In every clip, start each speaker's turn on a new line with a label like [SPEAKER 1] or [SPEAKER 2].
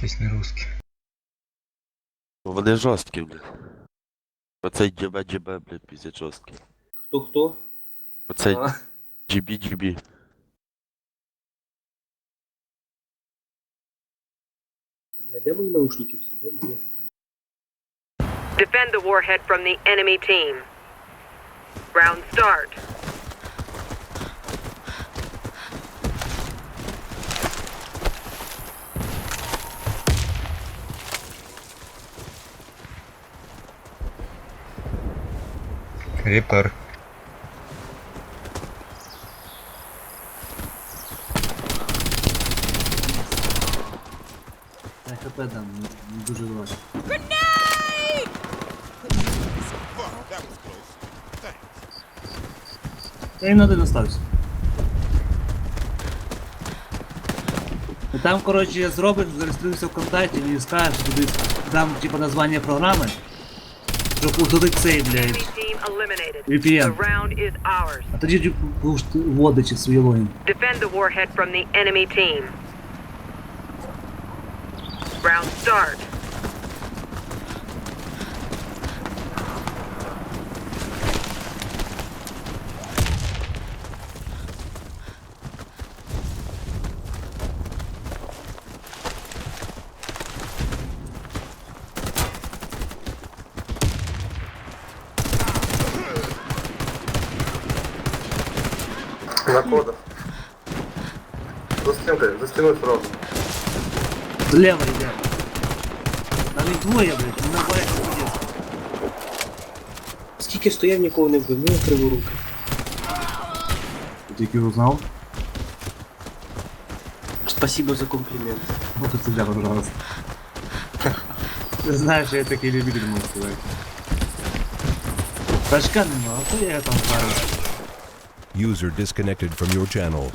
[SPEAKER 1] Якийсь не русський.
[SPEAKER 2] Вони жорсткі, блядь. Оцей джебе джебе, блядь, піздець жорсткий.
[SPEAKER 3] Хто хто?
[SPEAKER 2] Оцей
[SPEAKER 3] А,
[SPEAKER 2] джібі джібі.
[SPEAKER 3] бля, де мої наушники всі? Де мої?
[SPEAKER 4] Defend the warhead from the enemy team. Round start.
[SPEAKER 1] Ріпер.
[SPEAKER 5] Я хп дам, не, не дуже важко. Я їм на один остався. І там, коротше, зробиш, зареєструєшся в контакті і скажеш, туди дам типу названня програми, щоб удалити цей, блядь,
[SPEAKER 4] Enemy team eliminated.
[SPEAKER 5] VPN.
[SPEAKER 4] The round is ours.
[SPEAKER 5] А тоді ти будеш вводити свій логін.
[SPEAKER 4] Defend the warhead from the enemy team. Round start.
[SPEAKER 6] На кодах. За стенкой, за стеной сразу.
[SPEAKER 5] Зліва йде. Там їх двоє, блядь, не набирається пиздец.
[SPEAKER 3] Скільки стояв, нікого не вбив, ну криворуки.
[SPEAKER 5] Ти тільки узнав?
[SPEAKER 3] Спасибо за комплімент.
[SPEAKER 5] Вот это тебя, пожалуйста. Ты знаешь, я такие любитель мог сказать. Тачка нема, а то я там пару.
[SPEAKER 7] User disconnected from your channel.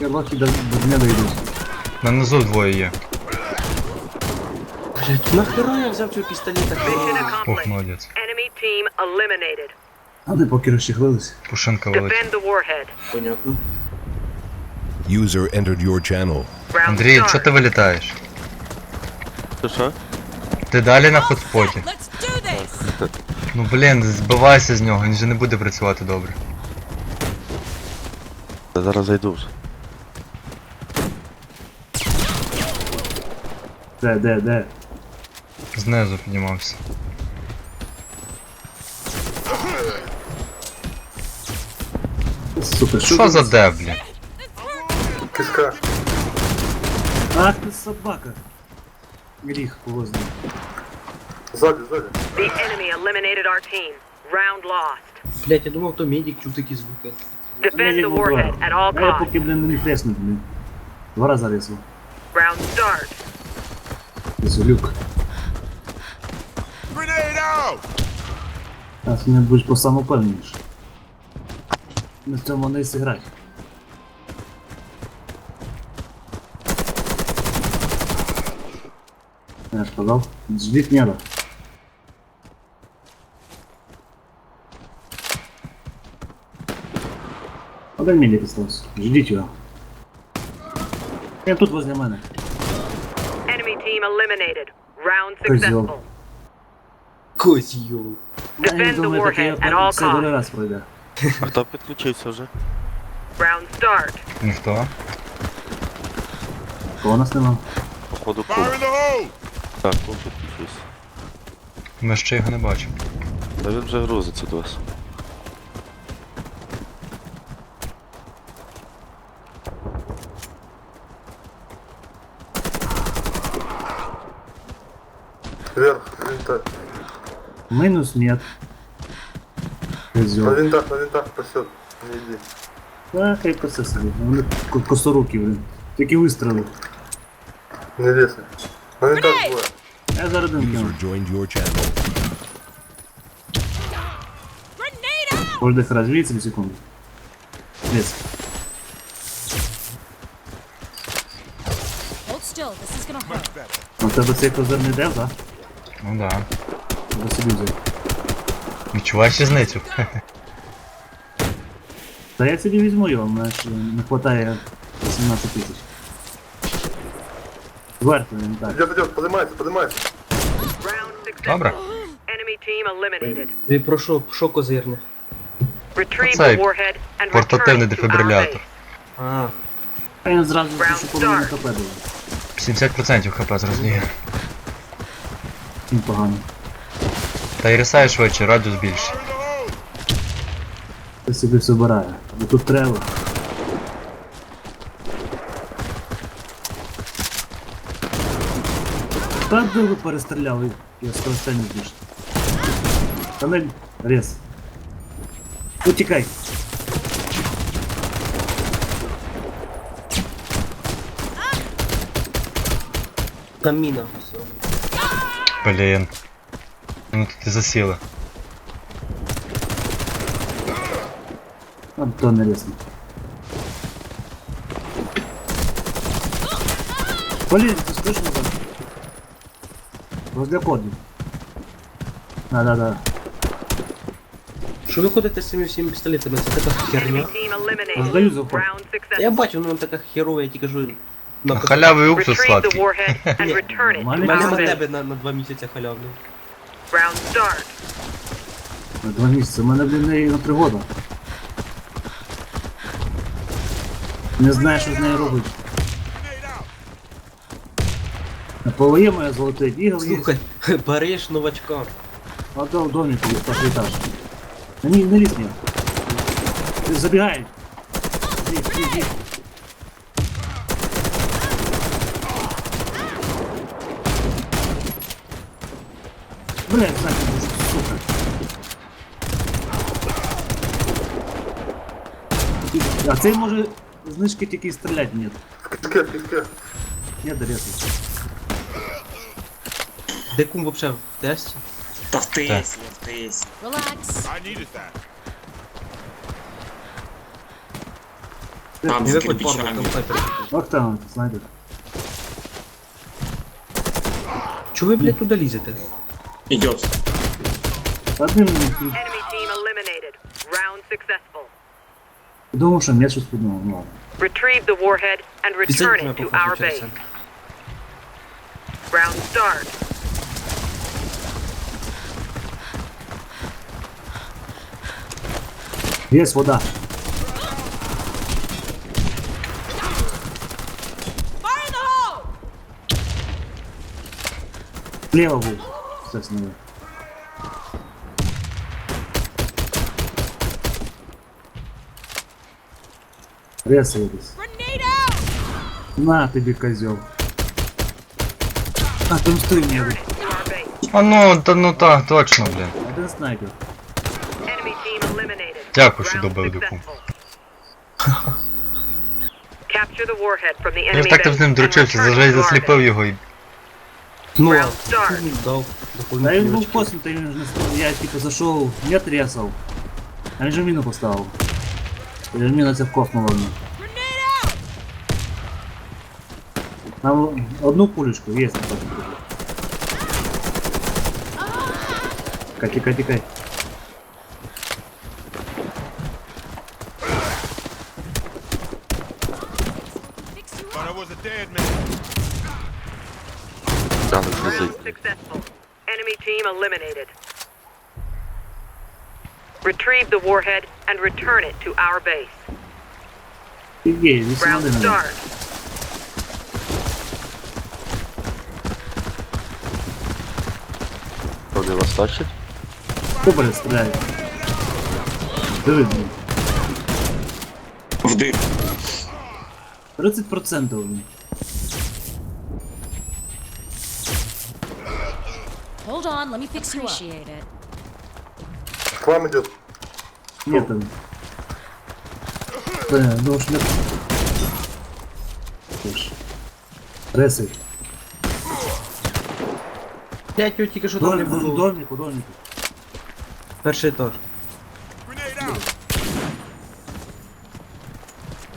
[SPEAKER 5] Я лохи до, до меня дойдут.
[SPEAKER 1] На низу двоє є.
[SPEAKER 3] Блять, нахера я взяв цього пістолета?
[SPEAKER 4] Mission
[SPEAKER 1] Ох,
[SPEAKER 4] accomplished.
[SPEAKER 1] молодець.
[SPEAKER 4] Enemy team eliminated.
[SPEAKER 5] А ти поки розчехлились.
[SPEAKER 1] Пушинка велика.
[SPEAKER 4] Defend the warhead.
[SPEAKER 3] Понятно.
[SPEAKER 7] User entered your channel.
[SPEAKER 4] Round
[SPEAKER 1] Андрій,
[SPEAKER 4] start.
[SPEAKER 1] ти вилітаєш?
[SPEAKER 2] Що що?
[SPEAKER 1] Ти далі на хотспоті.
[SPEAKER 8] Let's do this!
[SPEAKER 1] Ну блін, збивайся з нього, він же не буде працювати добре.
[SPEAKER 2] Я зараз зайду вже.
[SPEAKER 5] Де, де, де?
[SPEAKER 1] Знизу піднімався.
[SPEAKER 5] Сука,
[SPEAKER 1] Що за де, блін?
[SPEAKER 6] Кишка.
[SPEAKER 5] Ах ти собака. Гріх повозний.
[SPEAKER 6] Сзади, сзади.
[SPEAKER 4] The enemy eliminated our team. Round lost.
[SPEAKER 3] Блять, я думав, то медик чув такі звуки.
[SPEAKER 4] Defend the warhead at all
[SPEAKER 5] А я
[SPEAKER 4] costs.
[SPEAKER 5] поки, блін, не міг реснути, блін. Два рази рисував.
[SPEAKER 4] Round start.
[SPEAKER 5] Зулюк. А ти не будеш по самопевніше. На цьому не зіграти. Я ж сказав, ждіть не Медик остался. Ждіть його. Я тут возле мене.
[SPEAKER 4] Enemy team eliminated. Round
[SPEAKER 5] Козел.
[SPEAKER 4] successful.
[SPEAKER 3] Козьол.
[SPEAKER 5] Я
[SPEAKER 4] Defend the warhead at all costs.
[SPEAKER 2] А хто підключився вже?
[SPEAKER 4] Round start.
[SPEAKER 1] Ніхто.
[SPEAKER 5] Кого нас нема?
[SPEAKER 2] Походу куб. Так, куб підключився.
[SPEAKER 1] Ми ще його не бачимо.
[SPEAKER 2] Та він вже грузиться до вас.
[SPEAKER 6] Вверх, винта.
[SPEAKER 5] Минус нет.
[SPEAKER 6] На
[SPEAKER 5] Козел.
[SPEAKER 6] винтах, на винтах пасет. Не иди.
[SPEAKER 5] А, хай пососали. Вони ко- косоруки, блин. Такі вистріли.
[SPEAKER 6] Не лезь. На винтах двое.
[SPEAKER 5] Я зараз один кину.
[SPEAKER 7] User joined your channel.
[SPEAKER 8] Grenade out!
[SPEAKER 5] Кожних розвіється на секунду. Лес.
[SPEAKER 8] Hold still, this is gonna hurt.
[SPEAKER 5] А в тебе цей козирний дев, так?
[SPEAKER 1] Ну да.
[SPEAKER 5] Собі взяв.
[SPEAKER 1] Відчуваєш різницю?
[SPEAKER 5] Та я собі візьму його, мене ж не вистачає 18 тисяч. Зверху він так.
[SPEAKER 6] Идет, идет, поднимается, поднимается.
[SPEAKER 4] Round successful.
[SPEAKER 1] Добре.
[SPEAKER 4] Enemy team eliminated.
[SPEAKER 3] Ви про що, що козирне?
[SPEAKER 4] Retrieve
[SPEAKER 1] Оцей
[SPEAKER 4] the warhead and return it to our
[SPEAKER 1] дефібрилятор.
[SPEAKER 3] А,
[SPEAKER 5] А він зразу
[SPEAKER 4] Round
[SPEAKER 5] що половину
[SPEAKER 4] start.
[SPEAKER 5] ХП дає.
[SPEAKER 1] 70% хп зрозуміє.
[SPEAKER 5] Непогано.
[SPEAKER 1] Та й рисає швидше, радіус більше.
[SPEAKER 5] Ти собі все обирає. Бо тут треба. Та диви перестріляв і я скоростення більше. Тонель рез. Утікай.
[SPEAKER 3] там міна. Все.
[SPEAKER 1] Блін. Ну тут і засіли.
[SPEAKER 5] А то не рез. Блін, ти слышно там? Возле коду. Да-да-да.
[SPEAKER 3] Що ви ходите з цими всіми пістолетами? Це така херня.
[SPEAKER 4] Enemy team eliminated.
[SPEAKER 5] Роздаю заход.
[SPEAKER 4] Round
[SPEAKER 3] Я
[SPEAKER 4] successful.
[SPEAKER 3] бачу, ну така херова, я тільки кажу.
[SPEAKER 1] На
[SPEAKER 3] На
[SPEAKER 1] халявий уксус
[SPEAKER 4] Retrieve the
[SPEAKER 1] сладкий.
[SPEAKER 4] warhead and
[SPEAKER 3] Ні,
[SPEAKER 4] return it
[SPEAKER 3] У
[SPEAKER 4] to
[SPEAKER 5] нормально.
[SPEAKER 3] мене
[SPEAKER 4] our
[SPEAKER 3] на
[SPEAKER 4] base.
[SPEAKER 3] тебе на, на два місяці халявний.
[SPEAKER 4] Round start.
[SPEAKER 5] На два місяці. У мене блін неї на пригода. Не знаю, що з нею робити. На полоє моє золотий ігор є.
[SPEAKER 3] Слухай, береш новачка.
[SPEAKER 5] А то в домі є перший етаж. На ні, не лізь мені. Ти забігай. Лізь, лізь, лізь. Блядь, знаєш, сука. А цей може знижки тільки стріляти нет.
[SPEAKER 6] В киске, в киске.
[SPEAKER 5] Нет, дорезать.
[SPEAKER 3] Де кум вообще в тесті?
[SPEAKER 9] Та в тесі, в тесі.
[SPEAKER 8] Relax.
[SPEAKER 9] Там
[SPEAKER 3] Не
[SPEAKER 9] з
[SPEAKER 3] виходь порно,
[SPEAKER 9] кирпичами.
[SPEAKER 3] там снайпер.
[SPEAKER 5] Ох там, снайпер.
[SPEAKER 3] Чого ви, блядь, туди лізете?
[SPEAKER 9] Идет.
[SPEAKER 5] Одним
[SPEAKER 4] Enemy team eliminated. Round successful.
[SPEAKER 5] думав, що м'яч щось подумав. Ну,
[SPEAKER 4] Retrieve the warhead and return
[SPEAKER 3] Пістолет
[SPEAKER 4] it
[SPEAKER 3] мене
[SPEAKER 4] to
[SPEAKER 3] походу
[SPEAKER 4] our
[SPEAKER 3] через
[SPEAKER 4] base.
[SPEAKER 3] це.
[SPEAKER 4] Round start.
[SPEAKER 5] Є вода.
[SPEAKER 8] Fire in the hole!
[SPEAKER 5] Слева був. Все снова. Ресай десь.
[SPEAKER 8] Grenade out!
[SPEAKER 5] На тобі козел. А, там стой мені.
[SPEAKER 4] To our base.
[SPEAKER 1] А ну, та ну та, точно, блін.
[SPEAKER 5] Один снайпер.
[SPEAKER 4] Enemy team eliminated.
[SPEAKER 1] Дякую, що
[SPEAKER 4] Round
[SPEAKER 1] добив дуку.
[SPEAKER 4] successful. Capture the warhead from the
[SPEAKER 1] Я
[SPEAKER 4] enemy
[SPEAKER 1] ж так
[SPEAKER 4] base
[SPEAKER 1] з ним
[SPEAKER 4] and
[SPEAKER 1] дручився,
[SPEAKER 4] return it
[SPEAKER 1] зажей
[SPEAKER 4] to our
[SPEAKER 1] засліпив
[SPEAKER 4] base.
[SPEAKER 1] його і.
[SPEAKER 3] Ну,
[SPEAKER 4] Round
[SPEAKER 3] а
[SPEAKER 4] start.
[SPEAKER 3] хуй дав.
[SPEAKER 5] Да він був
[SPEAKER 3] Доповнительні
[SPEAKER 5] коснутий, він ж не став. Я типу зайшов, я трясав. А він же міну поставив. І міна це вкоснула мені.
[SPEAKER 8] Grenade out!
[SPEAKER 5] Нам одну пулечку є на кожній Тикай, тикай, тикай.
[SPEAKER 8] Fix you up!
[SPEAKER 2] Там не
[SPEAKER 4] Round
[SPEAKER 2] зайти.
[SPEAKER 4] successful. Enemy team eliminated. Retrieve the warhead and return it to our base.
[SPEAKER 5] Є, 8
[SPEAKER 4] Round
[SPEAKER 5] один.
[SPEAKER 4] start.
[SPEAKER 2] Вони вас бачать?
[SPEAKER 5] Хто перестріляє? Диви, блін.
[SPEAKER 9] В дыр.
[SPEAKER 5] 30% блін.
[SPEAKER 8] Hold on, let me fix you up. Appreciate it.
[SPEAKER 6] К вам идет.
[SPEAKER 5] Ні, там. Бля, ну шлях. Тож. Ресай.
[SPEAKER 3] П'ять тільки що там не було.
[SPEAKER 5] домик, домик.
[SPEAKER 3] Перший етаж.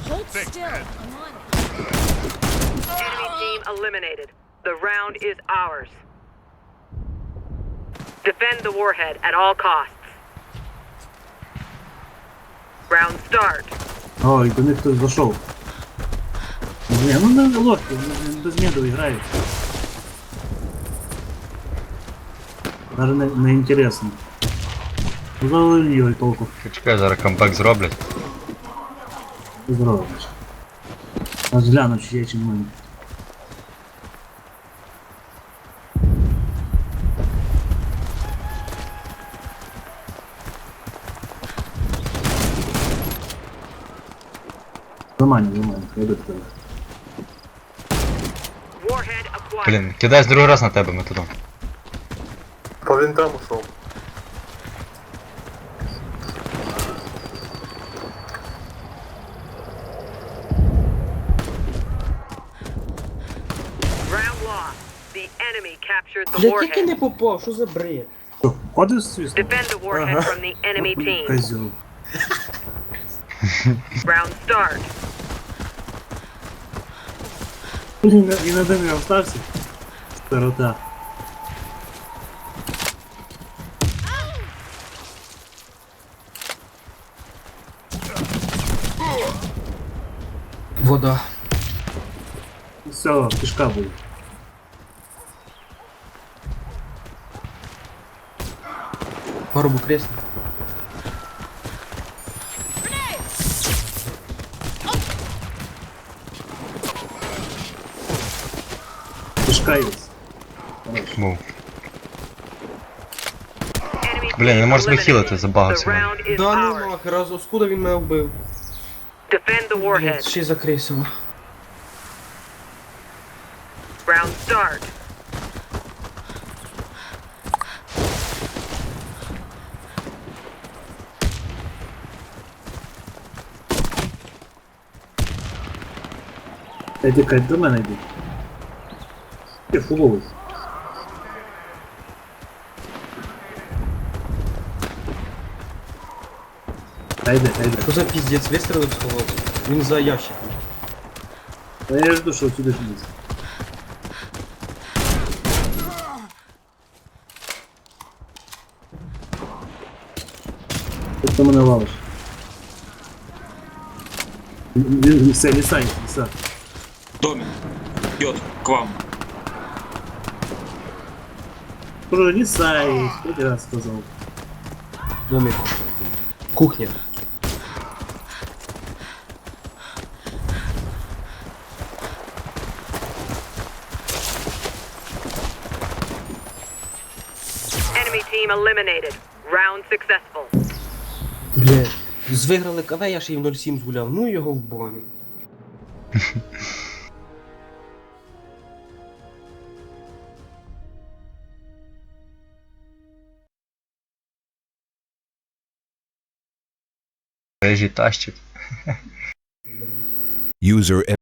[SPEAKER 8] Hold still. I'm on it.
[SPEAKER 4] Enemy team eliminated. The round is ours. Defend the warhead at all costs. Round start.
[SPEAKER 5] Ой, до них хтось зайшов. Не, ну не лодки, вони без меду грають. Даже не, не інтересно. Завали його і толку
[SPEAKER 1] Чекай, зараз камбек зроблять.
[SPEAKER 5] зробиш. Аж гляну, чи є чи немає. Нормально, нормально, я до тебе.
[SPEAKER 1] Блін, кидай другий раз на тебе методом.
[SPEAKER 6] По винтам ушел.
[SPEAKER 3] Я
[SPEAKER 4] warhead.
[SPEAKER 3] не попав, що за бред?
[SPEAKER 5] Що, ходиш звісно?
[SPEAKER 4] Defend the warhead from the enemy team.
[SPEAKER 5] Козьол.
[SPEAKER 4] Round start.
[SPEAKER 5] Він один не остався. Старота.
[SPEAKER 3] Вода.
[SPEAKER 5] Все, кишка буде.
[SPEAKER 3] Парубу крест.
[SPEAKER 5] Кишка є.
[SPEAKER 1] Був.
[SPEAKER 4] Enemy
[SPEAKER 1] Блін, не
[SPEAKER 4] team
[SPEAKER 1] можеш
[SPEAKER 4] eliminated.
[SPEAKER 1] захилити, забагав
[SPEAKER 4] The
[SPEAKER 1] сьогодні.
[SPEAKER 4] round is
[SPEAKER 3] Да
[SPEAKER 4] ours.
[SPEAKER 3] ну нахер, раз откуда він мене вбив?
[SPEAKER 4] Defend the
[SPEAKER 3] Блядь,
[SPEAKER 4] warhead.
[SPEAKER 3] ще й закрисив.
[SPEAKER 4] Round start.
[SPEAKER 5] Йди, Кать, до мене йди. Ти фуловий. Та йди, та йди.
[SPEAKER 3] Що за піздець, вистрілив з холоду? Він за ящиком.
[SPEAKER 5] Та я жду, що сюди підійде. Ти хто мене лавиш? Він- Він все, лісай, ліса.
[SPEAKER 9] Домик. Идет к вам.
[SPEAKER 5] Лісай, скільки раз сказав.
[SPEAKER 3] Домик. Кухня.
[SPEAKER 4] Enemy team eliminated. Round successful.
[SPEAKER 3] Блядь. Звиграли КВ, я ще й в 0,7 згуляв. Ну його в баню.
[SPEAKER 1] Digitaste?
[SPEAKER 7] User